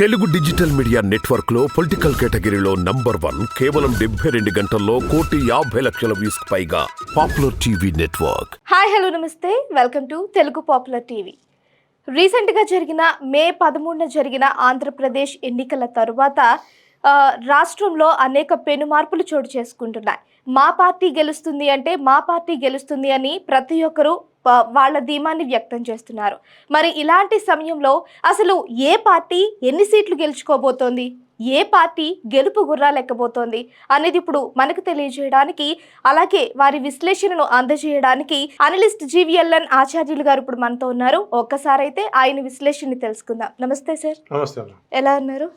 Telugu digital media నెట్వర్క్లో political కేటగిరీలో number one కేవలం డెబ్బై రెండు గంటల్లో కోటి యాభై లక్షల వ్యూస్ పైగా popular TV network. Hi hello నమస్తే. Welcome to Telugu popular TV. రీసెంట్గా జరిగిన మే పదమూడున జరిగిన ఆంధ్రప్రదేశ్ ఎన్నికల తరువాత రాష్ట్రంలో అనేక పెను మార్పులు చోటు చేసుకుంటున్నాయి. మా పార్టీ గెలుస్తుంది అంటే మా పార్టీ గెలుస్తుంది అని ప్రతి ఒక్కరూ వాళ్ళ ధీమాన్ని వ్యక్తం చేస్తున్నారు. మరి ఇలాంటి సమయంలో అసలు ఏ పార్టీ ఎన్ని సీట్లు గెలుచుకోబోతోంది? ఏ పార్టీ గెలుపు గుర్రాలెక్కబోతోంది అనేది ఇప్పుడు మనకు తెలియజేయడానికి అలాగే వారి విశ్లేషణను అందజేయడానికి అనలిస్ట్ జీవీఎల్ఎన్ ఆచార్యులు గారు ఇప్పుడు మనతో ఉన్నారు. ఒక్కసారి అయితే ఆయన విశ్లేషణ తెలుసుకుందాం. నమస్తే సార్. నమస్తే ఎలా ఉన్నారు?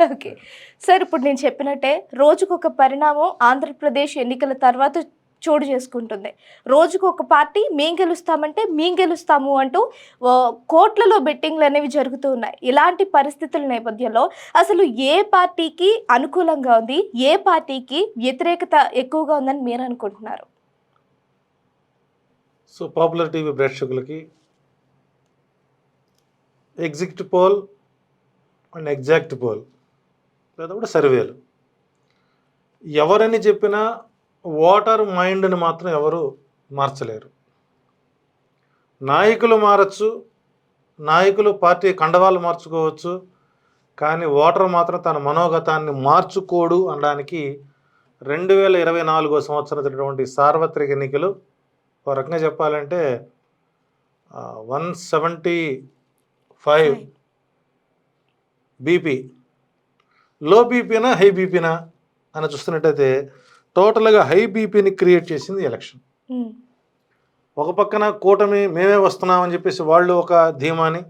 ఓకే. సార్ ఇప్పుడు నేను చెప్పినట్టే రోజుకొక పరిణామం ఆంధ్రప్రదేశ్ ఎన్నికల తర్వాత చోటు చేసుకుంటుంది. రోజుకు ఒక పార్టీ మేం గెలుస్తామంటే మేం గెలుస్తాము అంటూ కోట్లలో బెట్టింగ్లు అనేవి జరుగుతూ ఉన్నాయి. ఇలాంటి పరిస్థితుల నేపథ్యంలో అసలు ఏ పార్టీకి అనుకూలంగా ఉంది? ఏ పార్టీకి వ్యతిరేకత ఎక్కువగా ఉందని మీరు అనుకుంటున్నారు? సో పాపులర్ టీవీ ప్రేక్షకులకి exit poll and exact poll లేదా కూడా సర్వేలు. ఎవరని చెప్పినా ఓటర్ మైండ్ని మాత్రం ఎవరు మార్చలేరు. నాయకులు మారచ్చు నాయకులు పార్టీ కండవాళ్ళు మార్చుకోవచ్చు కానీ ఓటర్ మాత్రం తన మనోగతాన్ని మార్చుకోడు అనడానికి రెండు వేల ఇరవై నాలుగో సంవత్సరం జరిగినటువంటి సార్వత్రిక ఎన్నికలు ఒక రకంగా చెప్పాలంటే వన్ సెవెంటీ ఫైవ్. బీపీ. లో బీపీనా హై బీపీనా అని చూస్తున్నట్టయితే టోటల్గా హై బీపీని క్రియేట్ చేసింది ఎలక్షన్. ఒక పక్కన కూటమి మేమే వస్తున్నామని చెప్పేసి వాళ్ళు ఒక ధీమాని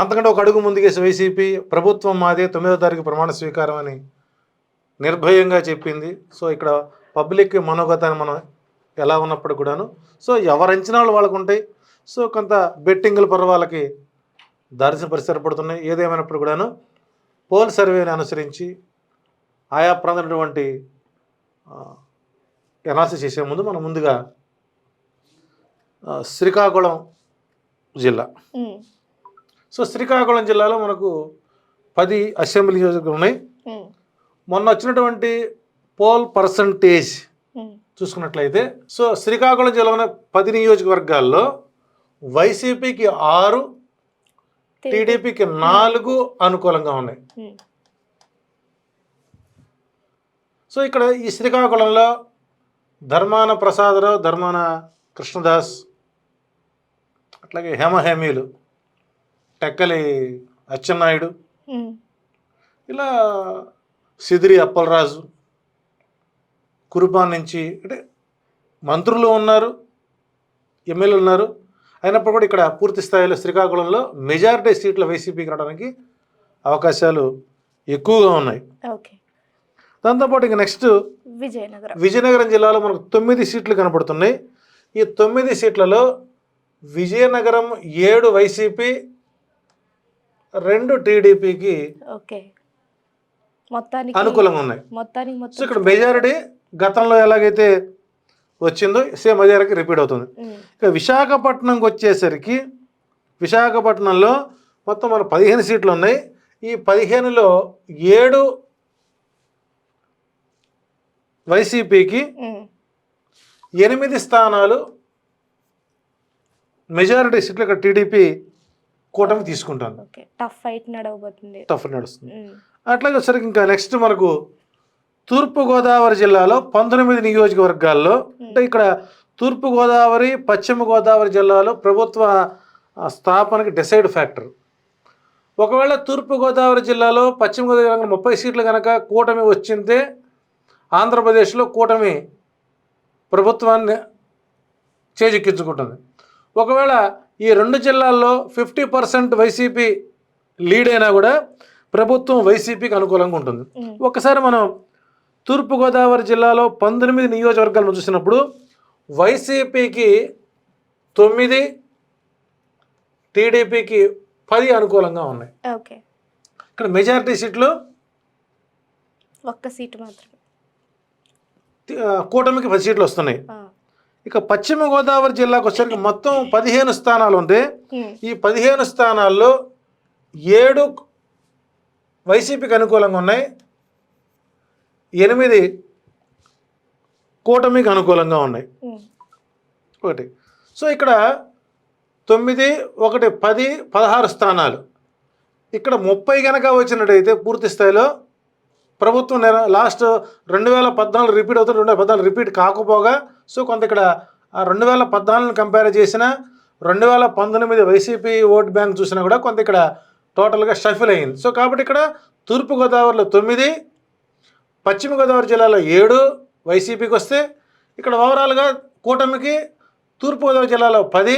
అంతకంటే ఒక అడుగు ముందుకేసి వైసీపీ ప్రభుత్వం మాదే తొమ్మిదో తారీఖు ప్రమాణ స్వీకారం అని నిర్భయంగా చెప్పింది. సో ఇక్కడ పబ్లిక్ మనోగతాన్ని మనం ఎలా ఉన్నప్పుడు కూడాను సో ఎవరి అంచనాలు వాళ్ళకు ఉంటాయి. సో కొంత బెట్టింగుల పర్వాలకి దారిసిన పరిస్థితులు పడుతున్నాయి. ఏదేమైనప్పుడు కూడాను పోల్ సర్వేని అనుసరించి ఆయా ప్రాంతమైనటువంటి ఎనాలిసిస్ చేసే ముందు మనం ముందుగా శ్రీకాకుళం జిల్లా. సో శ్రీకాకుళం జిల్లాలో మనకు పది అసెంబ్లీ నియోజకవర్గాలు ఉన్నాయి. మొన్న వచ్చినటువంటి పోల్ పర్సంటేజ్ చూసుకున్నట్లయితే సో శ్రీకాకుళం జిల్లాలో పది నియోజకవర్గాల్లో వైసీపీకి ఆరు టీడీపీకి నాలుగు అనుకూలంగా ఉన్నాయి. సో ఇక్కడ ఈ శ్రీకాకుళంలో ధర్మాన ప్రసాదరావు ధర్మాన కృష్ణదాస్ అట్లాగే హేమహేమీలు టెక్కలి అచ్చెన్నాయుడు ఇలా సిదిరి అప్పలరాజు కురుపాన్ నుంచి అంటే మంత్రులు ఉన్నారు ఎమ్మెల్యేలు ఉన్నారు. అయినప్పుడు కూడా ఇక్కడ పూర్తి స్థాయిలో శ్రీకాకుళంలో మెజారిటీ సీట్ల వైసీపీకి రావడానికి అవకాశాలు ఎక్కువగా ఉన్నాయి. ఓకే. దాంతోపాటు ఇక నెక్స్ట్ విజయనగరం. విజయనగరం జిల్లాలో మనకు తొమ్మిది సీట్లు కనపడుతున్నాయి. ఈ తొమ్మిది సీట్లలో విజయనగరం ఏడు వైసీపీ రెండు టీడీపీకి ఓకే. మొత్తానికి అనుకూలంగా ఉన్నాయి. మొత్తానికి మొత్తం ఇక్కడ మెజారిటీ గతంలో ఎలాగైతే వచ్చిందో సేమ్ రకంగా రిపీట్ అవుతుంది. ఇక విశాఖపట్నంకి వచ్చేసరికి విశాఖపట్నంలో మొత్తం మన పదిహేను సీట్లు ఉన్నాయి. ఈ పదిహేనులో ఏడు వైసీపీకి ఎనిమిది స్థానాలు మెజారిటీ సీట్లు ఇక్కడ టీడీపీ కూటమి తీసుకుంటాను టఫ్ ఫైట్ నడవబోతుంది. టఫ్ నడుస్తుంది. అట్లాగే వచ్చరికి ఇంకా నెక్స్ట్ మనకు తూర్పుగోదావరి జిల్లాలో పంతొమ్మిది నియోజకవర్గాల్లో అంటే ఇక్కడ తూర్పుగోదావరి పశ్చిమ గోదావరి జిల్లాలో ప్రభుత్వ స్థాపనకి డిసైడ్ ఫ్యాక్టర్. ఒకవేళ తూర్పుగోదావరి జిల్లాలో పశ్చిమ గోదావరి ముప్పై సీట్లు కనుక కూటమి వచ్చిందే ఆంధ్రప్రదేశ్లో కూటమి ప్రభుత్వాన్ని చేజిక్కించుకుంటుంది. ఒకవేళ ఈ రెండు జిల్లాల్లో ఫిఫ్టీ పర్సెంట్ వైసీపీ లీడ్ అయినా కూడా ప్రభుత్వం వైసీపీకి అనుకూలంగా ఉంటుంది. ఒకసారి మనం తూర్పుగోదావరి జిల్లాలో పంతొమ్మిది నియోజకవర్గాలను చూసినప్పుడు వైసీపీకి తొమ్మిది టీడీపీకి పది అనుకూలంగా ఉన్నాయి. ఓకే. ఇక్కడ మెజారిటీ సీట్లు ఒక్క సీటు మాత్రమే. ఆ, కూటమికి పది సీట్లు వస్తున్నాయి. ఇక పశ్చిమ గోదావరి జిల్లాకు వచ్చేసరికి మొత్తం పదిహేను స్థానాలు ఉంటే ఈ పదిహేను స్థానాల్లో ఏడు వైసీపీకి అనుకూలంగా ఉన్నాయి. ఎనిమిది కూటమికి అనుకూలంగా ఉన్నాయి. ఒకటి. సో ఇక్కడ తొమ్మిది ఒకటి పది పదహారు స్థానాలు. ఇక్కడ ముప్పై కనుక వచ్చినట్టయితే పూర్తి స్థాయిలో ప్రభుత్వం లాస్ట్ రెండు వేల పద్నాలుగు రిపీట్ అవుతుంది రెండు వేల పద్నాలుగు రిపీట్ కాకపోగా సో కొంత ఇక్కడ ఆ రెండు వేల పద్నాలుగుని కంపేర్ చేసిన రెండు వేల పంతొమ్మిది వైసీపీ ఓట్ బ్యాంక్ చూసినా కూడా కొంత ఇక్కడ టోటల్గా షఫిల్ అయింది. సో కాబట్టి ఇక్కడ తూర్పుగోదావరిలో తొమ్మిది పశ్చిమ గోదావరి జిల్లాలో ఏడు వైసీపీకి వస్తే ఇక్కడ ఓవరాల్గా కూటమికి తూర్పుగోదావరి జిల్లాలో పది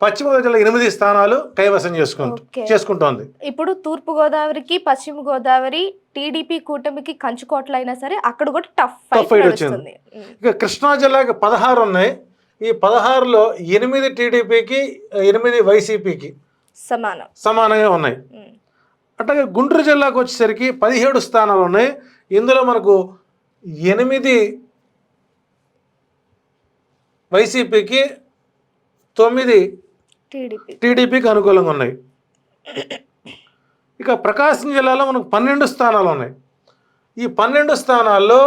పశ్చిమ గోదావరి జిల్లా ఎనిమిది స్థానాలు కైవసం చేసుకుంటూ. చేసుకుంటోంది. ఇప్పుడు తూర్పు గోదావరికి పశ్చిమ గోదావరి టీడీపీ కూటమికి కంచుకోట్లు అయినా సరే అక్కడ కూడా టఫ్ Tough ఫైట్ ఉమ్, ఇక కృష్ణా జిల్లాకి పదహారు ఉన్నాయి. ఈ పదహారులో ఎనిమిది టీడీపీకి ఎనిమిది వైసీపీకి సమానం. సమానంగా ఉన్నాయి. అట్లాగే గుంటూరు జిల్లాకు వచ్చేసరికి పదిహేడు స్థానాలు ఉన్నాయి. ఇందులో మనకు ఎనిమిది వైసీపీకి తొమ్మిది టీడీపీకి అనుకూలంగా ఉన్నాయి. ఇక ప్రకాశం జిల్లాలో మనకు పన్నెండు స్థానాలు ఉన్నాయి. ఈ పన్నెండు స్థానాల్లో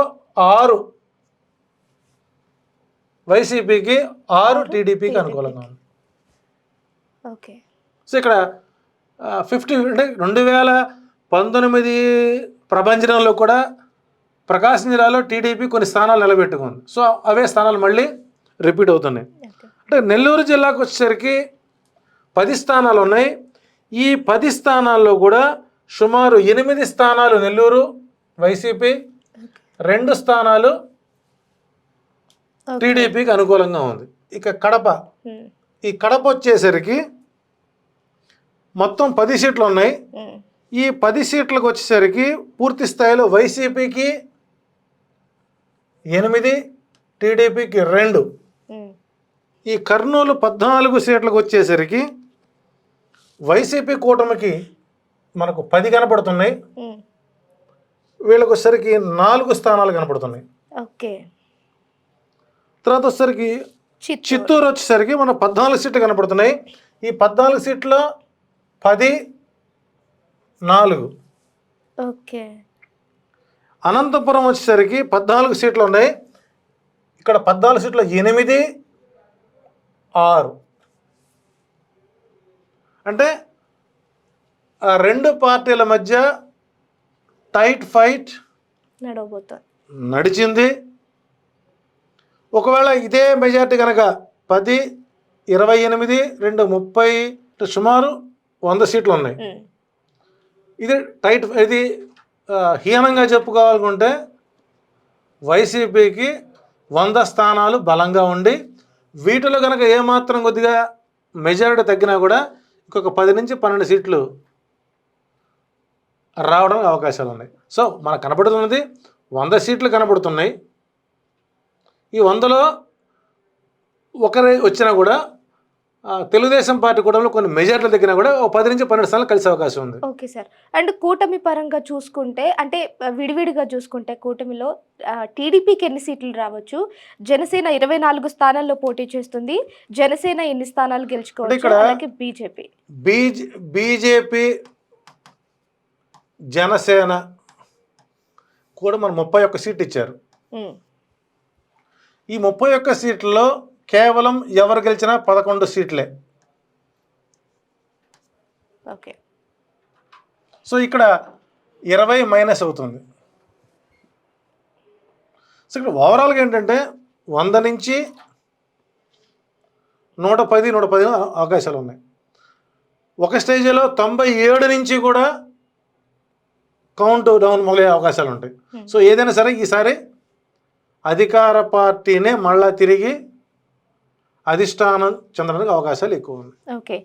ఆరు వైసీపీకి ఆరు టీడీపీకి అనుకూలంగా ఉంది ఓకే. సో ఇక్కడ ఫిఫ్టీ అంటే రెండు వేల పంతొమ్మిది ప్రభంజనంలో కూడా ప్రకాశం జిల్లాలో టీడీపీ కొన్ని స్థానాలు నిలబెట్టుకుంది. సో అవే స్థానాలు మళ్ళీ రిపీట్ అవుతున్నాయి. అంటే నెల్లూరు జిల్లాకు వచ్చేసరికి పది స్థానాలు ఉన్నాయి. ఈ పది స్థానాల్లో కూడా సుమారు ఎనిమిది స్థానాలు నెల్లూరు వైసీపీ రెండు స్థానాలు. టీడీపీకి అనుకూలంగా ఉంది. ఇక కడప. ఈ కడప వచ్చేసరికి మొత్తం పది సీట్లు ఉన్నాయి. ఈ పది సీట్లకు వచ్చేసరికి పూర్తి స్థాయిలో వైసీపీకి ఎనిమిది టీడీపీకి రెండు. ఈ కర్నూలు పద్నాలుగు సీట్లకు వచ్చేసరికి వైసీపీ కూటమికి మనకు పది కనపడుతున్నాయి. వీళ్ళకి వచ్చేసరికి నాలుగు స్థానాలు కనపడుతున్నాయి. ఓకే. తర్వాత వచ్చేసరికి చిత్తూరు. చిత్తూరు వచ్చేసరికి మన పద్నాలుగు సీట్లు కనపడుతున్నాయి. ఈ పద్నాలుగు సీట్లో పది నాలుగు. ఓకే. అనంతపురం వచ్చేసరికి పద్నాలుగు సీట్లు ఉన్నాయి ఇక్కడ పద్నాలుగు సీట్లు ఎనిమిది ఆరు. అంటే ఆ రెండు పార్టీల మధ్య టైట్ ఫైట్ నడవబోతోంది. నడిచింది. ఒకవేళ ఇదే మెజార్టీ కనుక పది ఇరవై ఎనిమిది రెండు ముప్పై సుమారు వంద సీట్లు ఉన్నాయి. ఇది టైట్ ఇది హీనంగా చెప్పుకోవాలనుకుంటే వైసీపీకి వంద స్థానాలు బలంగా ఉండి వీటిలో కనుక ఏమాత్రం కొద్దిగా మెజారిటీ తగ్గినా కూడా ఇంకొక పది నుంచి పన్నెండు సీట్లు రావడానికి అవకాశాలు ఉన్నాయి. సో మనకు కనబడుతున్నది వంద సీట్లు కనబడుతున్నాయి ఈ వందలో ఒకరి వచ్చినా కూడా తెలుగుదేశం పార్టీ కూడా కొన్ని మెజార్టీలు తగ్గినా కూడా ఒక పది నుంచి పన్నెండు స్థానాలు కలిసే అవకాశం ఉంది. Okay sir. అండ్ కూటమి పరంగా చూసుకుంటే అంటే విడివిడిగా చూసుకుంటే కూటమిలో టీడీపీకి ఎన్ని సీట్లు రావచ్చు? జనసేన ఇరవై నాలుగు స్థానాల్లో పోటీ చేస్తుంది. జనసేన ఎన్ని స్థానాలు గెలుచుకోవచ్చు? ఇక్కడ- అలాగే బీజేపీ. బీజే బీజేపీ జనసేన కూడా మన ముప్పై ఒక్క సీట్ ఇచ్చారు. ఈ ముప్పై ఒక్క సీట్లలో కేవలం ఎవరు గెలిచినా పదకొండు సీట్లే. ఓకే. సో ఇక్కడ ఇరవై మైనస్ అవుతుంది. సో ఇక్కడ ఓవరాల్గా ఏంటంటే వంద నుంచి నూట పది నూట పది అవకాశాలు ఉన్నాయి. ఒక స్టేజ్లో తొంభై ఏడు నుంచి కూడా కౌంట్ డౌన్ మొదలయ్యే అవకాశాలు ఉంటాయి. సో ఏదైనా సరే ఈసారి అధికార పార్టీనే మళ్ళా తిరిగి అధిష్టానం చెందడానికి అవకాశాలు ఎక్కువ ఉన్నాయి. ఓకే.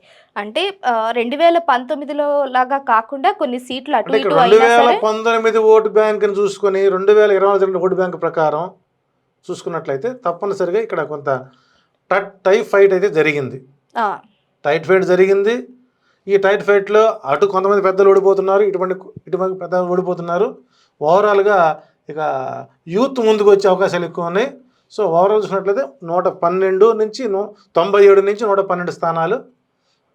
అంటే రెండు వేల పంతొమ్మిదిలో లాగా కాకుండా కొన్ని సీట్లు అటు రెండు వేల పంతొమ్మిది ఓటు బ్యాంక్ని చూసుకొని రెండు వేల ఇరవై రెండు ఓటు బ్యాంక్ ప్రకారం చూసుకున్నట్లయితే తప్పనిసరిగా ఇక్కడ కొంత టట్ టైట్ ఫైట్ అయితే జరిగింది. టైట్ ఫైట్ జరిగింది. ఈ టైట్ ఫైట్లో అటు కొంతమంది పెద్దలు ఓడిపోతున్నారు ఇటువంటి ఇటువంటి పెద్దలు ఓడిపోతున్నారు. ఓవరాల్గా ఇక యూత్ ముందుకు వచ్చే అవకాశాలు ఎక్కువ ఉన్నాయి. సో ఓవరాల్ చూసినట్లయితే నూట పన్నెండు నుంచి నూ- తొంభై ఏడు నుంచి నూట పన్నెండు స్థానాలు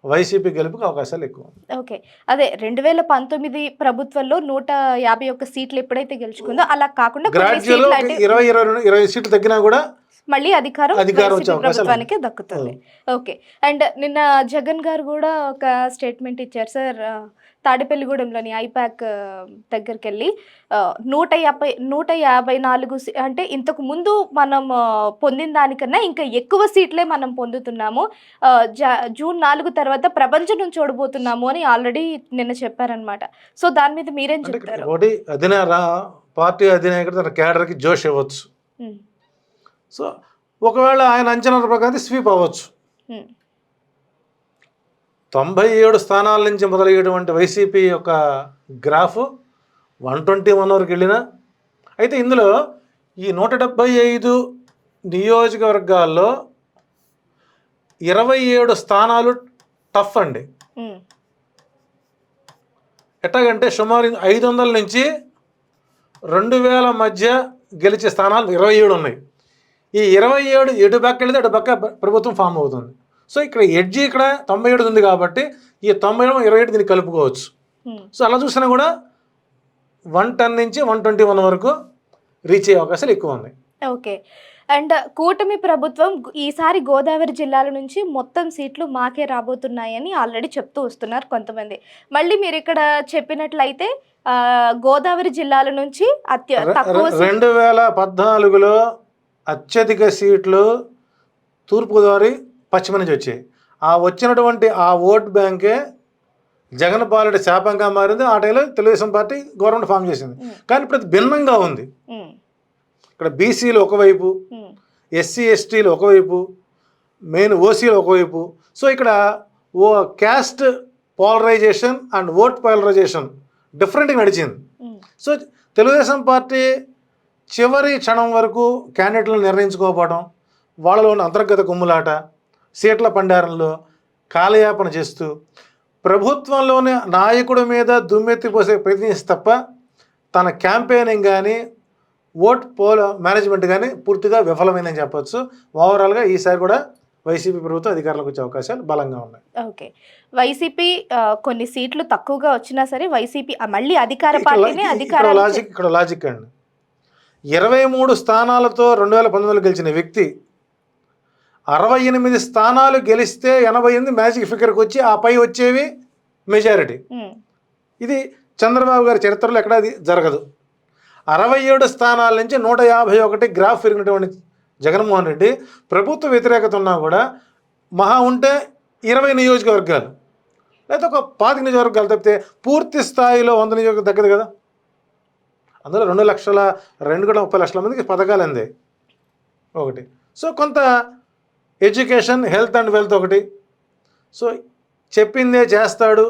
వైసీపీ గెలుపుకి అవకాశాలు ఎక్కువ ఓకే. అదే రెండు వేల పంతొమ్మిది ప్రభుత్వంలో నూట యాభై ఒక్క సీట్లు ఎప్పుడైతే గెలుచుకుందో అలా కాకుండా ఇరవై ఇరవై ఇరవై సీట్లు తగ్గినా కూడా మళ్ళీ అధికారం ప్రభుత్వానికే దక్కుతుంది. ఓకే. అండ్ నిన్న జగన్ గారు కూడా ఒక స్టేట్మెంట్ ఇచ్చారు. సార్ తాడేపల్లిగూడెంలోని ఐపాక్ దగ్గరికి వెళ్ళి నూట యాభై నూట యాభై నాలుగు అంటే ఇంతకు ముందు మనం పొందిన దానికన్నా ఇంకా ఎక్కువ సీట్లే మనం పొందుతున్నాము. జూన్ నాలుగు తర్వాత ప్రపంచం నుంచి చూడబోతున్నాము అని ఆల్రెడీ నిన్న చెప్పారనమాట. సో దాని మీద మీరేం చెప్తారు? అధినేత పార్టీ అధినాయకుడు తన క్యాడర్కి జోష్ ఇవ్వచ్చు. సో ఒకవేళ ఆయన అంచనాల ప్రకారం స్వీప్ అవ్వచ్చు. తొంభై ఏడు స్థానాల నుంచి మొదలయ్యేటువంటి వైసీపీ యొక్క గ్రాఫ్ వన్ ట్వంటీ వన్ వరకు వెళ్ళిన అయితే ఇందులో ఈ నూట డెబ్భై ఐదు నియోజకవర్గాల్లో ఇరవై ఏడు స్థానాలు టఫ్ అండి. ఉమ్, ఎట్లాగంటే సుమారు ఐదు వందల నుంచి రెండు వేల మధ్య గెలిచే స్థానాలు ఇరవై ఏడు ఉన్నాయి. ఈ ఇరవై ఏడు ఎటు పక్క వెళితే అటు పక్క ప్రభుత్వం ఫామ్ అవుతుంది. సో ఇక్కడ ఎడ్జి ఇక్కడ తొంభై ఏడు ఉంది కాబట్టి ఈ తొంభై ఏడు ఇరవై ఏడు దీన్ని కలుపుకోవచ్చు. ఉమ్. సో అలా చూసినా కూడా వన్ టెన్ నుంచి వన్ ట్వంటీ వన్ వరకు రీచ్ అయ్యే అవకాశాలు ఎక్కువ ఉన్నాయి. ఓకే. అండ్ కూటమి ప్రభుత్వం ఈసారి గోదావరి జిల్లాల నుంచి మొత్తం సీట్లు మాకే రాబోతున్నాయని ఆల్రెడీ చెప్తూ వస్తున్నారు కొంతమంది. మళ్ళీ మీరు ఇక్కడ చెప్పినట్లయితే గోదావరి జిల్లాల నుంచి అత్య తక్కువ రెండు వేల పద్నాలుగులో అత్యధిక సీట్లు తూర్పుగోదావరి పశ్చిమ నుంచి వచ్చాయి. ఆ వచ్చినటువంటి ఆ ఓట్ బ్యాంకే జగన్ పాలెడి శాపంగా మారింది. ఆ టైంలో తెలుగుదేశం పార్టీ గవర్నమెంట్ ఫామ్ చేసింది. కానీ ఇప్పుడు అది భిన్నంగా ఉంది. ఇక్కడ బీసీలు ఒకవైపు ఎస్సీ ఎస్టీలు ఒకవైపు మెయిన్ ఓసీలు ఒకవైపు. సో ఇక్కడ ఓ caste polarization and vote polarization డిఫరెంట్గా నడిచింది. సో తెలుగుదేశం పార్టీ చివరి క్షణం వరకు క్యాండిడేట్లను నిర్ణయించుకోకపోవడం వాళ్ళలో ఉన్న అంతర్గత కుమ్ములాట సీట్ల పండారంలో కాలయాపన చేస్తూ ప్రభుత్వంలోని నాయకుడి మీద దుమ్మెత్తిపోసే ప్రయత్నిస్తే తప్ప తన క్యాంపెయినింగ్ కానీ ఓట్ పోల్ మేనేజ్మెంట్ కానీ పూర్తిగా విఫలమైందని చెప్పొచ్చు. ఓవరాల్గా ఈసారి కూడా వైసీపీ ప్రభుత్వం అధికారంలోకి వచ్చే అవకాశాలు బలంగా ఉన్నాయి. ఓకే. వైసీపీ కొన్ని సీట్లు తక్కువగా వచ్చినా సరే వైసీపీ ఆ, మళ్ళీ అధికార పార్టీనే అధికారం లాజిక్ ఇక్కడ లాజిక్ అండి. ఇరవై మూడు స్థానాలతో రెండు వేల పంతొమ్మిదిలో గెలిచిన వ్యక్తి అరవై ఎనిమిది స్థానాలు గెలిస్తే ఎనభై ఎనిమిది మ్యాజిక్ ఫిగర్కి వచ్చి ఆ పై వచ్చేవి మెజారిటీ. ఇది చంద్రబాబు గారి చరిత్రలో ఎక్కడ అది జరగదు. అరవై ఏడు స్థానాల నుంచి నూట యాభై ఒకటి గ్రాఫ్ పెరిగినటువంటి జగన్మోహన్ రెడ్డి ప్రభుత్వ వ్యతిరేకత ఉన్నా కూడా మహా ఉంటే ఇరవై నియోజకవర్గాలు. లేకపోతే ఒక పాతిక నియోజకవర్గాలు తప్పితే పూర్తి స్థాయిలో వంద నియోజకవర్గం తగ్గదు కదా. అందులో రెండు లక్షల రెండు కూడా ముప్పై లక్షల మందికి పథకాలు అందాయి ఒకటి. సో కొంత ఎడ్యుకేషన్ హెల్త్ అండ్ వెల్త్ ఒకటి. సో చెప్పిందే చేస్తాడు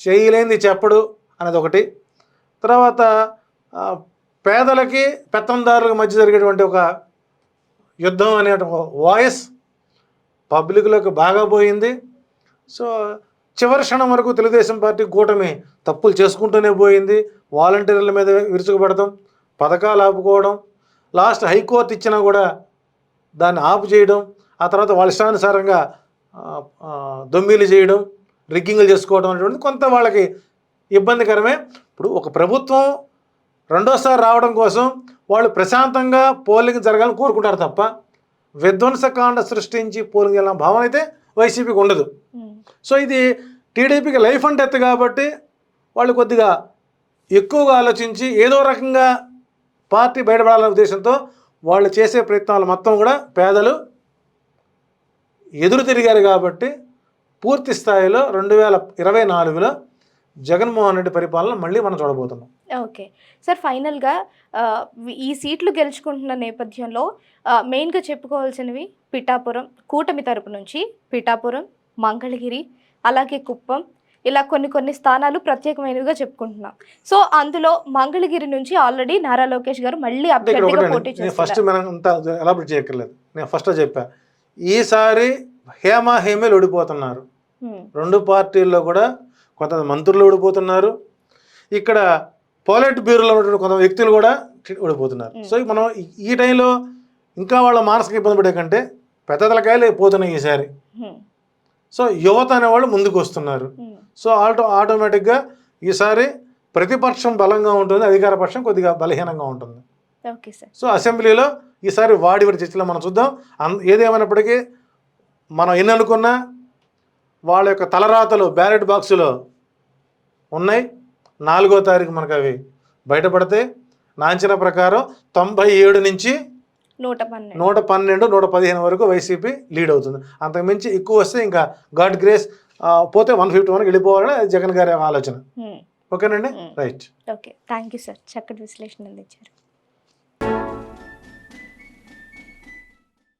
చేయలేనిది చెప్పడు అనేది ఒకటి. తర్వాత పేదలకి పెత్తందారుల మధ్య జరిగేటువంటి ఒక యుద్ధం అనే వాయిస్ పబ్లిక్లోకి బాగా పోయింది. సో చివరి క్షణం వరకు తెలుగుదేశం పార్టీ కూటమి తప్పులు చేసుకుంటూనే పోయింది. వాలంటీర్ల మీద విరుచుకుపడటం పథకాలు ఆపుకోవడం లాస్ట్ హైకోర్టు ఇచ్చినా కూడా దాన్ని ఆపు చేయడం ఆ తర్వాత వాళ్ళ ఇష్టానుసారంగా దొమ్మిలు చేయడం రిగ్గింగ్లు చేసుకోవడం అనేటువంటి కొంత వాళ్ళకి ఇబ్బందికరమే. ఇప్పుడు ఒక ప్రభుత్వం రెండోసారి రావడం కోసం వాళ్ళు ప్రశాంతంగా పోలింగ్ జరగాలని కోరుకుంటారు తప్ప విధ్వంసకాండ సృష్టించి పోలింగ్ వెళ్ళిన భావన అయితే వైసీపీకి ఉండదు. సో ఇది టీడీపీకి లైఫ్ అండ్ డెత్ కాబట్టి వాళ్ళు కొద్దిగా ఎక్కువగా ఆలోచించి ఏదో రకంగా పార్టీ బయటపడాలనే ఉద్దేశంతో వాళ్ళు చేసే ప్రయత్నాలు మొత్తం కూడా పేదలు ఎదురు తిరిగారు కాబట్టి పూర్తి స్థాయిలో రెండు వేల ఇరవై నాలుగులో జగన్మోహన్ రెడ్డి పరిపాలన మళ్ళీ మనం చూడబోతున్నాం. ఓకే. సార్ ఫైనల్గా ఈ సీట్లు గెలుచుకుంటున్న నేపథ్యంలో మెయిన్గా చెప్పుకోవాల్సినవి పిఠాపురం కూటమి తరపు నుంచి పిఠాపురం మంగళగిరి అలాగే కుప్పం ఇలా కొన్ని కొన్ని స్థానాలు ప్రత్యేకమైనవిగా చెప్పుకుంటున్నాం. సో అందులో మంగళగిరి నుంచి ఆల్రెడీ నారా లోకేష్ గారు మళ్ళీ అభ్యర్థిగా పోటీ ఫస్ట్ మనం అంత ఎలాబరేట్ చేయక్కర్లేదు. నేను ఫస్ట్ చెప్పా. ఈసారి హేమా హేమేలు ఓడిపోతున్నారు. రెండు పార్టీల్లో కూడా కొంత మంత్రులు ఓడిపోతున్నారు. ఇక్కడ పోలెట్ బ్యూరోలో ఉన్నటువంటి కొంత వ్యక్తులు కూడా ఓడిపోతున్నారు. సో మనం ఈ- టైంలో ఇంకా వాళ్ళ మానసిక ఇబ్బంది పడే కంటే పెద్ద తలకాయలు పోతున్నాయి ఈసారి. సో యువత అనేవాళ్ళు ముందుకు వస్తున్నారు. సో ఆటో ఆటోమేటిక్గా ఈసారి ప్రతిపక్షం బలంగా ఉంటుంది అధికార పక్షం కొద్దిగా బలహీనంగా ఉంటుంది. సో అసెంబ్లీలో ఈసారి వాడివడి చర్చలో మనం చూద్దాం. అన్ ఏదేమైనప్పటికీ మనం ఎన్ని అనుకున్నా వాళ్ళ యొక్క తలరాతలు బ్యాలెట్ బాక్సులో ఉన్నాయి. నాలుగో తారీఖు మనకు అవి బయటపడితే నా అంచనా ప్రకారం తొంభై ఏడు నుంచి నూట పన్నెండు. నూట పన్నెండు నూట పదిహేను వరకు వైసీపీ లీడ్ అవుతుంది. అంతకుమించి ఎక్కువ వస్తే ఇంకా గాడ్ గ్రేస్ పోతే వన్ ఫిఫ్టీ వరకు వెళ్ళిపోవాలని జగన్ గారి ఆలోచన. ఓకేనండి. Right. Okay. Thank you sir. చక్కటి విశ్లేషణ అందించారు